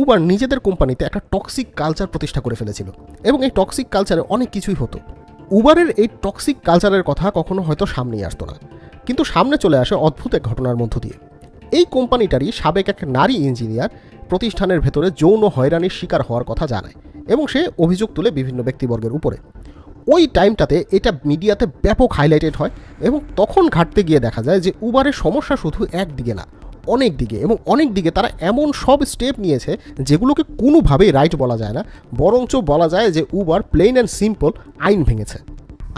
Uber নিজেদের কোম্পানিতে একটা টক্সিক কালচার প্রতিষ্ঠা করে ফেলেছিল এবং এই টক্সিক কালচারে অনেক কিছুই হতো। উবারের এই টক্সিক কালচারের কথা কখনো হয়তো সামনেই আসতো না, কিন্তু সামনে চলে আসে অদ্ভুত এক ঘটনার মধ্য দিয়ে। এই কোম্পানিটারই সাবেক এক নারী ইঞ্জিনিয়ার প্রতিষ্ঠানের ভেতরে যৌন হয়রানির শিকার হওয়ার কথা জানায় এবং সে অভিযোগ তুলে বিভিন্ন ব্যক্তিবর্গের উপরে। ওই টাইমটাতে এটা মিডিয়াতে ব্যাপক হাইলাইটেড হয় এবং তখন ঘাটতে গিয়ে দেখা যায় যে উবারের সমস্যা শুধু একদিকে না অনেক দিকে এবং অনেক দিকে তারা এমন সব স্টেপ নিয়েছে যেগুলোকে কোনোভাবেই রাইট বলা যায় না, বরঞ্চ বলা যায় যে উবার প্লেন অ্যান্ড সিম্পল আইন ভেঙেছে।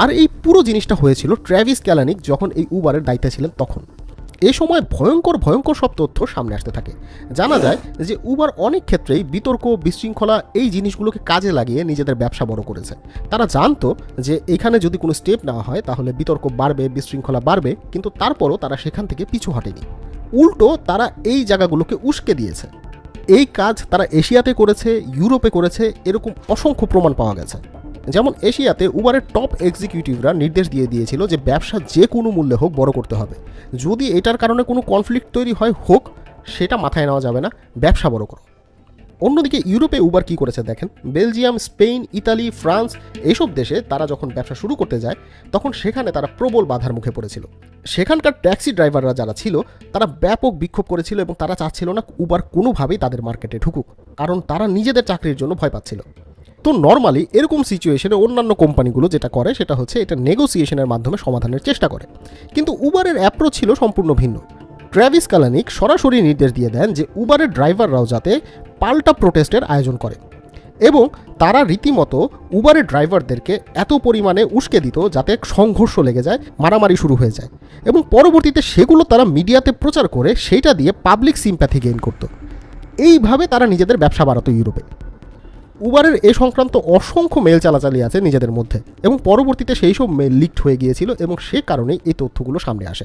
আর এই পুরো জিনিসটা হয়েছিল ট্র্যাভিস ক্যালানিক যখন এই উবারের দায়িত্বে ছিলেন তখন। এ সময় ভয়ঙ্কর ভয়ঙ্কর সব তথ্য সামনে আসতে থাকে। জানা যায় যে উবার অনেক ক্ষেত্রেই বিতর্ক, বিশৃঙ্খলা এই জিনিসগুলোকে কাজে লাগিয়ে নিজেদের ব্যবসা বড় করেছে। তারা জানতো যে এখানে যদি কোনো স্টেপ নেওয়া হয় তাহলে বিতর্ক বাড়বে, বিশৃঙ্খলা বাড়বে, কিন্তু তারপরও তারা সেখান থেকে পিছু হটেনি। উল্টো তারা এই জায়গাগুলোকে উস্কে দিয়েছে। এই কাজ তারা এশিয়াতে করেছে, ইউরোপে করেছে, এরকম অসংখ্য প্রমাণ পাওয়া গেছে। যেমন এশিয়াতে উবারের টপ এক্সিকিউটিভরা নির্দেশ দিয়ে দিয়েছিল যে ব্যবসা যে কোনো মূল্যে হোক বড় করতে হবে। যদি এটার কারণে কোনো কনফ্লিক্ট তৈরি হয়, হোক, সেটা মাথায় নেওয়া যাবে না, ব্যবসা বড় করো। অন্যদিকে ইউরোপে উবার কি করেছে দেখেন? বেলজিয়াম, স্পেন, ইতালি, ফ্রান্স এইসব দেশে তারা যখন ব্যবসা শুরু করতে যায়, তখন সেখানে তারা প্রবল বাধার মুখে পড়েছিল। সেখানকার ট্যাক্সি ড্রাইভাররা যারা ছিল, তারা ব্যাপক বিক্ষোভ করেছিল এবং তারা চাচ্ছিল না উবার কোনোভাবেই তাদের মার্কেটে ঢুকুক, কারণ তারা নিজেদের চাকরির জন্য ভয় পাচ্ছিল। তো নর্মালি এরকম সিচুয়েশনে অন্যান্য কোম্পানিগুলো যেটা করে, সেটা হচ্ছে এটা নেগোসিয়েশনের মাধ্যমে সমাধানের চেষ্টা করে। কিন্তু উবারের অ্যাপ্রোচ ছিল সম্পূর্ণ ভিন্ন। ট্র্যাভিস কালানিক সরাসরি নির্দেশ দিয়ে দেন যে উবারের ড্রাইভাররাও যাতে পাল্টা প্রোটেস্টের আয়োজন করে। এবং তারা রীতিমতো উবারের ড্রাইভারদেরকে এত পরিমাণে উস্কে দিত যাতে সংঘর্ষ লেগে যায়, মারামারি শুরু হয়ে যায়। এবং পরবর্তীতে সেগুলো তারা মিডিয়াতে প্রচার করে সেইটা দিয়ে পাবলিক সিম্প্যাথি গেইন করতো। এইভাবে তারা নিজেদের ব্যবসা বাড়াতো ইউরোপে। উবারের এ সংক্রান্ত অসংখ্য মেল চালাচালি আছে নিজেদের মধ্যে। এবং পরবর্তীতে সেই সব মেল লিকড হয়ে গিয়েছিল এবং সে কারণেই এই তথ্যগুলো সামনে আসে।